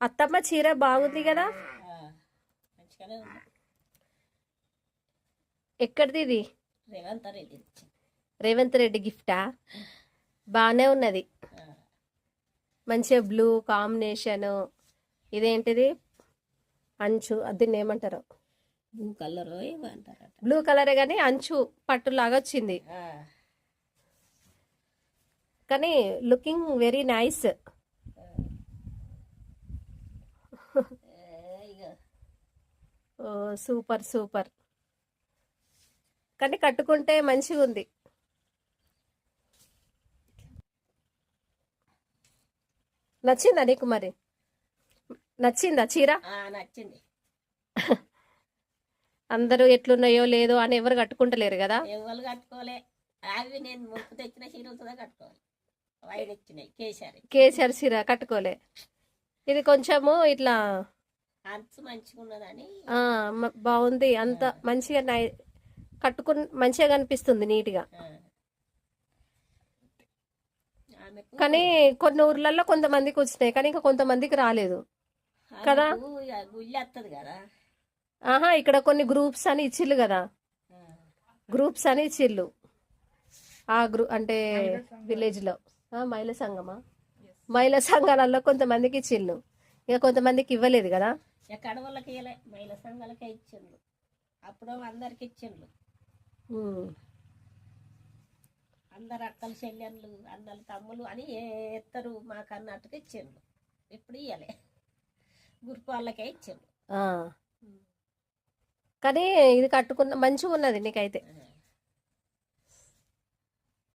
అత్తమ్మ చీర బాగుంది కదా? ఎక్కడిది ఇది? రేవంత్ రెడ్డి రేవంత్ రెడ్డి గిఫ్టా? బాగానే ఉన్నది. మంచిగా బ్లూ కాంబినేషన్. ఇదేంటిది? అంచు దీన్ని ఏమంటారు బ్లూ కలర్ బ్లూ కలరే కానీ అంచు పట్టులాగా వచ్చింది. కానీ లుకింగ్ వెరీ నైస్. ఇక సూపర్ సూపర్. కానీ కట్టుకుంటే మంచిగా ఉంది. నచ్చిందా నీకు మరి? నచ్చిందా చీర? నచ్చింది. అందరూ ఎట్లున్నాయో లేదో అని ఎవరు కట్టుకుంటలేరు కదా? ఎవరు కట్టుకోలే. అవి నేను ముప్పు తెచ్చిన చీరలతో కట్టుకోవాలి. వైట్ కేసరి. కేసీఆర్ చీర కట్టుకోలే. ఇది కొంచెము ఇట్లా బాగుంది. అంత మంచిగా నై కట్టుకు మంచిగా కనిపిస్తుంది నీట్గా. కానీ కొన్ని ఊర్లలో కొంతమందికి వచ్చినాయి కానీ ఇంకా కొంతమందికి రాలేదు. కదా? ఆహా ఇక్కడ కొన్ని గ్రూప్స్ అని ఇచ్చిళ్ళు కదా? గ్రూప్స్ అని ఇచ్చిళ్ళు. ఆ గ్రూ అంటే విలేజ్లో ఆ, మహిళా సంఘమా? మహిళా సంఘాలలో కొంతమందికి ఇచ్చిళ్ళు ఇక కొంతమందికి ఇవ్వలేదు కదా? ఇక కడవలకి ఇవ్వలే మహిళా సంఘాలకే ఇచ్చిండ్రు అప్పుడు అందరికి ఇచ్చిండ్రు ఉమ్. అందరు అక్కలు చెల్లెళ్ళు అన్నలు తమ్ములు అని ఎత్తరు మాకు అన్నట్టుగా ఇచ్చిండ్రు ఇప్పుడు ఇవ్వలే గురుపు వాళ్ళకే ఇచ్చిండ్రు ఆ. కానీ ఇది కట్టుకున్న మంచిగా ఉన్నది నీకైతే.